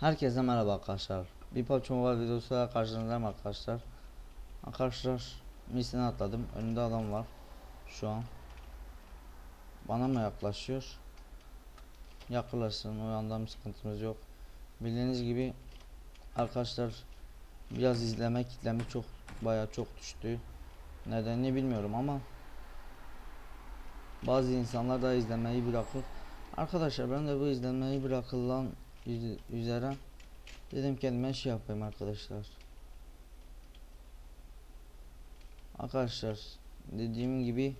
Herkese merhaba arkadaşlar. Bir PUBG Mobile videosuyla karşınızdayım arkadaşlar. Arkadaşlar misine atladım. Önümde adam var. Şu an. Bana mı yaklaşıyor? Yaklaşsın. O yandan bir sıkıntımız yok. Bildiğiniz gibi arkadaşlar biraz izleme kitlemi çok baya çok düştü. Nedenini bilmiyorum ama bazı insanlar da izlemeyi bırakır. Arkadaşlar ben de bu izlemeyi bırakılan üzere dedim kendime şey yapayım arkadaşlar. Arkadaşlar dediğim gibi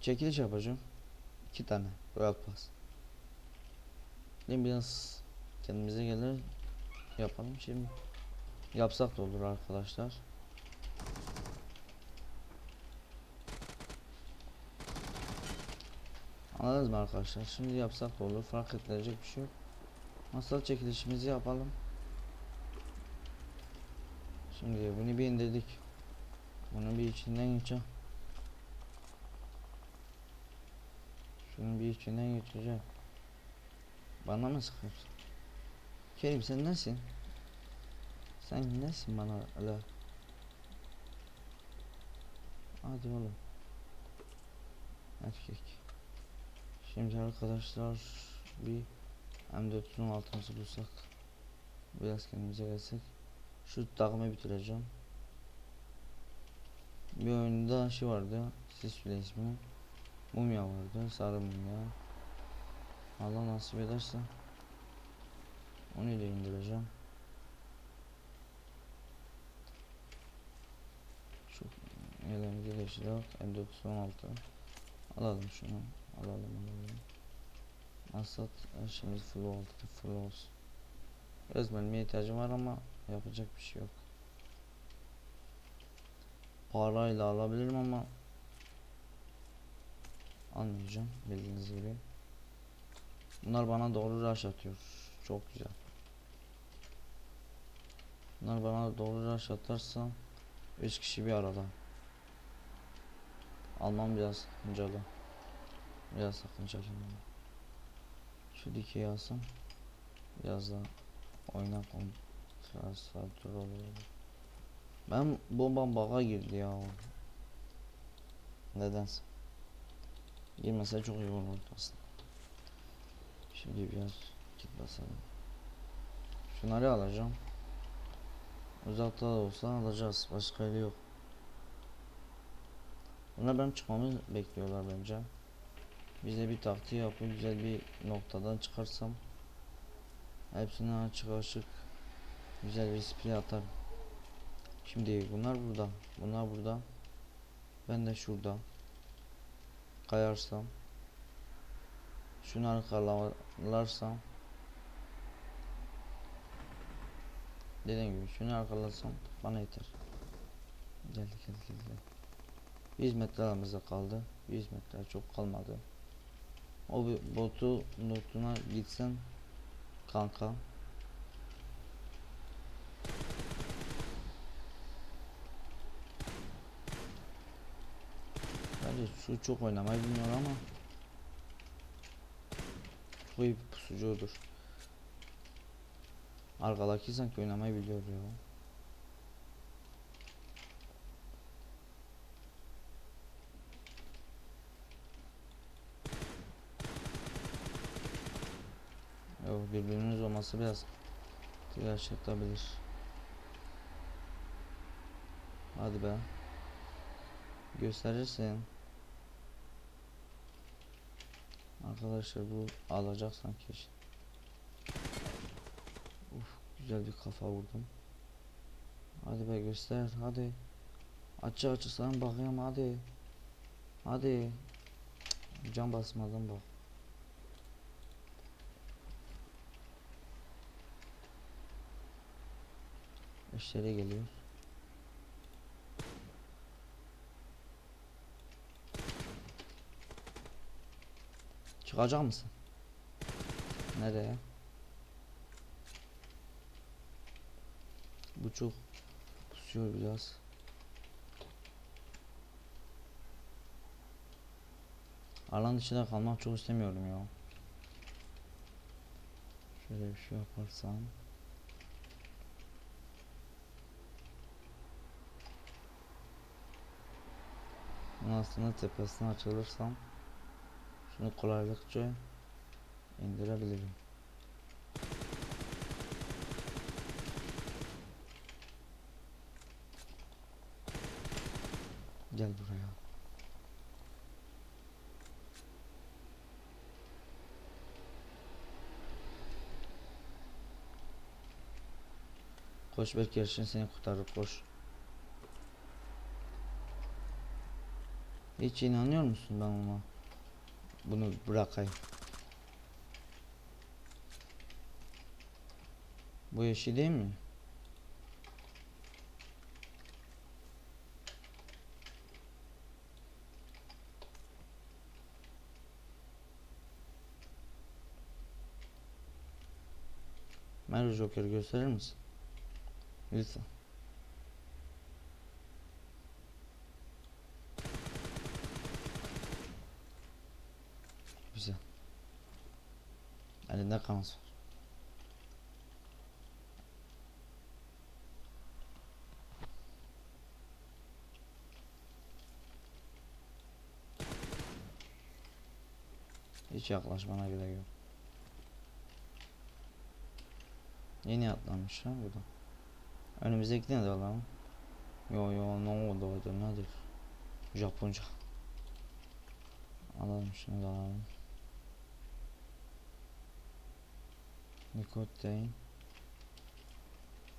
çekiliş yapacağım. iki tane Royal Pass. Şimdi biraz kendimize gelir yapalım şimdi. Yapsak da olur arkadaşlar. Anladınız mı arkadaşlar? Şimdi yapsak da olur. Fark edilecek bir şey yok. Masal çekilişimizi yapalım. Şimdi bunu bir indirdik. Bunu bir içinden geçeceğim. Şunu bir içinden geçeceğim. Bana mı sıkıyorsun? Kerim sen nesin? Sen nesin bana öyle? Hadi oğlum. Erkek. Şimdi arkadaşlar bir M4'ün altımızı bulsak biraz kendimize gelsek. Şu takımı bitireceğim. Bir oyunda şey vardı siz söyle ismini. Mumya vardı sarı mumya. Allah nasip ederse onu da indireceğim. Şu elimizi geçiyor M416 alalım şunu alalım alalım. Asat her şeyimiz full oldu full olsun. Biraz mermiye ihtiyacım var ama yapacak bir şey yok. Parayla alabilirim ama Almayacağım bildiğiniz gibi. Bunlar bana doğru rush atıyor. Çok güzel. Bunlar bana doğru rush atarsa 3 kişi bir arada. Almam biraz sakıncalı Biraz sakıncalı Şu dikeyi alsam Biraz daha oyna konsantre olur. Ben bombam baga girdi ya. Nedense. Girmese çok iyi olurdu aslında. Şimdi biraz kit basalım. Şunları alacağım. Uzakta da olsa alacağız. Başka yolu yok. Bunlar benim çıkmamı bekliyorlar bence. Bize bir taktiği yapıp güzel bir noktadan çıkarsam hepsini açık açık güzel bir spray atarım. Şimdi bunlar burada. Bunlar burada. Ben de şurada. Kayarsam şunu arkalarsam dediğim gibi şunu arkalasam bana yeter. Geldi geldi geldi. 100 metre aramızda kaldı. 100 metre çok kalmadı. O botu notuna gitsen kanka. Bence şu çok oynamayı bilmiyor ama çok iyi bir pusucudur. Arkadaki sanki oynamayı biliyor ya. Yok birbiriniz olması biraz yaşatabilir. Hadi be. Gösterirsin. Arkadaşlar bu alacak sanki. Uf güzel bir kafa vurdum. Hadi be göster hadi. Açık açık sana bakayım hadi. Hadi. Can basmadan bak. Eşlere geliyor. Çıkacak mısın? Nereye? Bu çok pusuyor biraz. Alan dışında kalmak çok istemiyorum ya. Şöyle bir şey yaparsam. Aslında tepesine açılırsam şunu kolaylıkça indirebilirim. Gel buraya. Koş belki yarışın seni kurtarır koş. Hiç inanıyor musun ben ona? Bunu bırakayım. Bu eşi değil mi? Merhaba Joker gösterir misin? Lütfen. Güzel. Elinde kanız var. Hiç yaklaşmana gerek yok. Yeni atlanmış ha burada. Önümüzdekini de alalım. Yo yo ne oldu orada nedir? Japonca. Alalım şunu da alalım. Nikotin.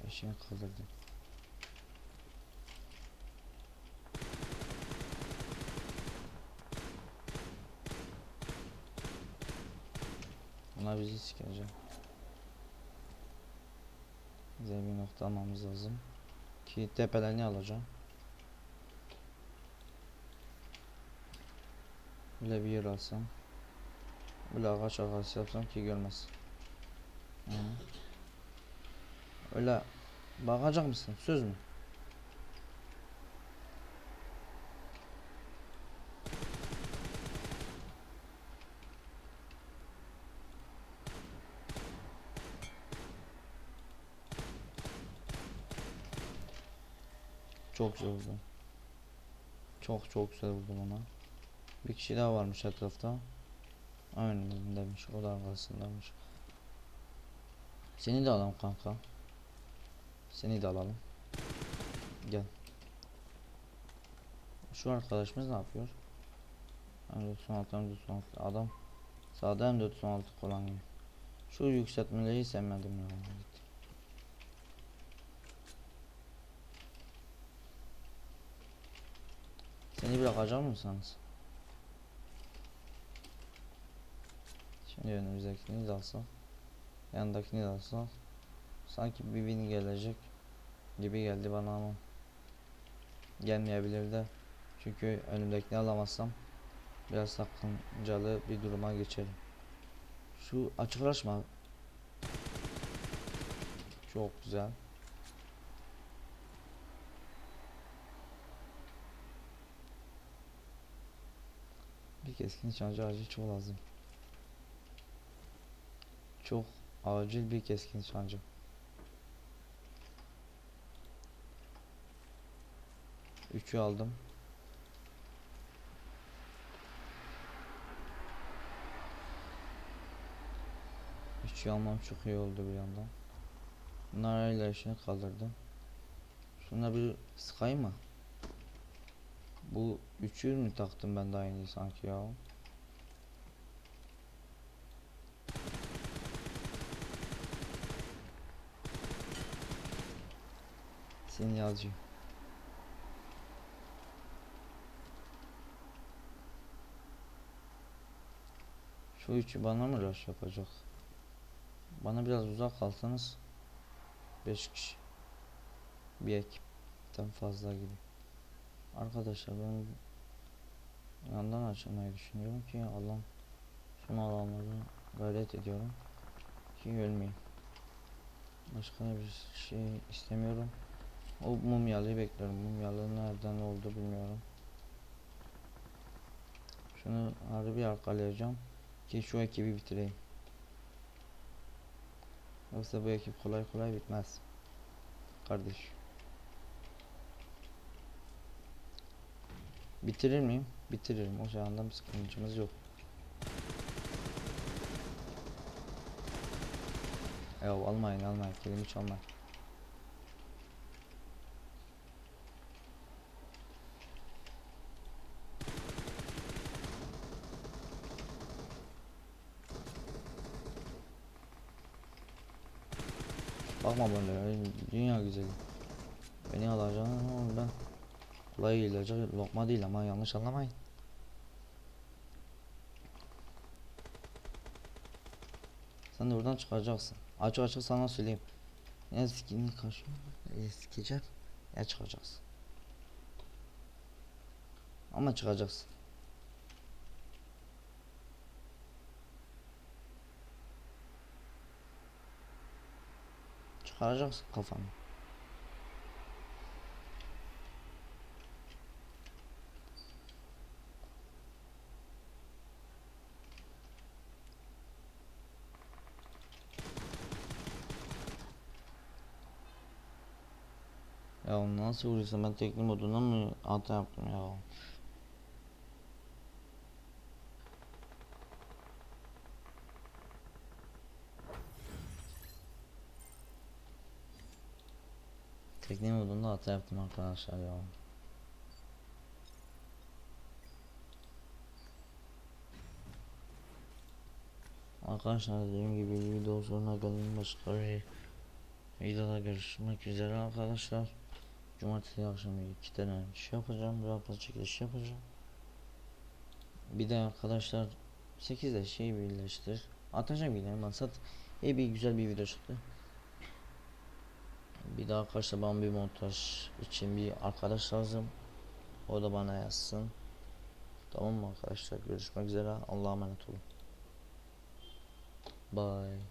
Eşeği kaldırdım. Bunlar bizi sikecek. Bize bir nokta almamız lazım. Ki tepelerini alacağım. Böyle bir yer alsam. Böyle ağaç ağaç yapsam ki görmez. Öyle bakacak mısın? Söz mü? Çok güzel vurdum. Çok çok güzel vurdum ona. Bir kişi daha varmış etrafta. Önündemiş. O da arkasındaymış. Seni de alalım kanka. Seni de alalım. Gel. Şu arkadaşımız ne yapıyor? M96 M96 adam sağda M96 kullanıyor. Şu yükseltmeleri sevmedim ya. Seni bırakacak mısınız? Şimdi önümüzdekini de alsak. Yanındakini de alsak. Sanki bir win gelecek gibi geldi bana ama gelmeyebilir de. Çünkü önümdekini alamazsam biraz sakıncalı bir duruma geçerim. Şu açıklaşma çok güzel. Bir keskin nişancı acil çok lazım. Çok acil bir keskin nişancı. Üçü aldım. Üçü almam çok iyi oldu bir yandan. Bunlar öyle işini kaldırdım. Şuna bir sıkayım mı? Bu üçü mü taktım ben daha yeni sanki ya? Seni yazıyor. Şu üçü bana mı rush yapacak? Bana biraz uzak kalsanız 5 kişi bir ekipten fazla gibi. Arkadaşlar ben yandan açılmayı düşünüyorum ki Allah şunu alamadı gayret ediyorum ki ölmeyeyim. Başka bir şey istemiyorum. O mumyalıyı bekliyorum. Mumyalı nereden oldu bilmiyorum. Şunu harbi arkalayacağım ki şu ekibi bitireyim. Yoksa bu ekip kolay kolay bitmez. Kardeş. Bitirir miyim? Bitiririm. O anda bir sıkıntımız yok. Ya almayın almayın. Kelimi çalmayın. Bakma böyle dünya güzeli. Beni alacağın ben kolay gelecek lokma değil ama yanlış anlamayın. Sen de buradan çıkacaksın. Açık açık sana söyleyeyim. Ya sikini kaşı ya sikeceğim ya çıkacaksın. Ama çıkacaksın. Çıkaracaksın kafanı. Ya nasıl vuruyorsun ben teknik modundan mı hata yaptım ya? Teknik modunda hata yaptım arkadaşlar ya. Arkadaşlar dediğim gibi video sonuna geldim başka bir videoda görüşmek üzere arkadaşlar. Cumartesi akşamı iki tane şey yapacağım. Rapor çekiliş yapacağım. Bir de arkadaşlar 8'de şey birleştir. Atacağım yine maksat. İyi bir güzel bir video çıktı. Bir daha arkadaşlar bana bir montaj için bir arkadaş lazım. O da bana yazsın. Tamam mı arkadaşlar? Görüşmek üzere. Allah'a emanet olun. Bye.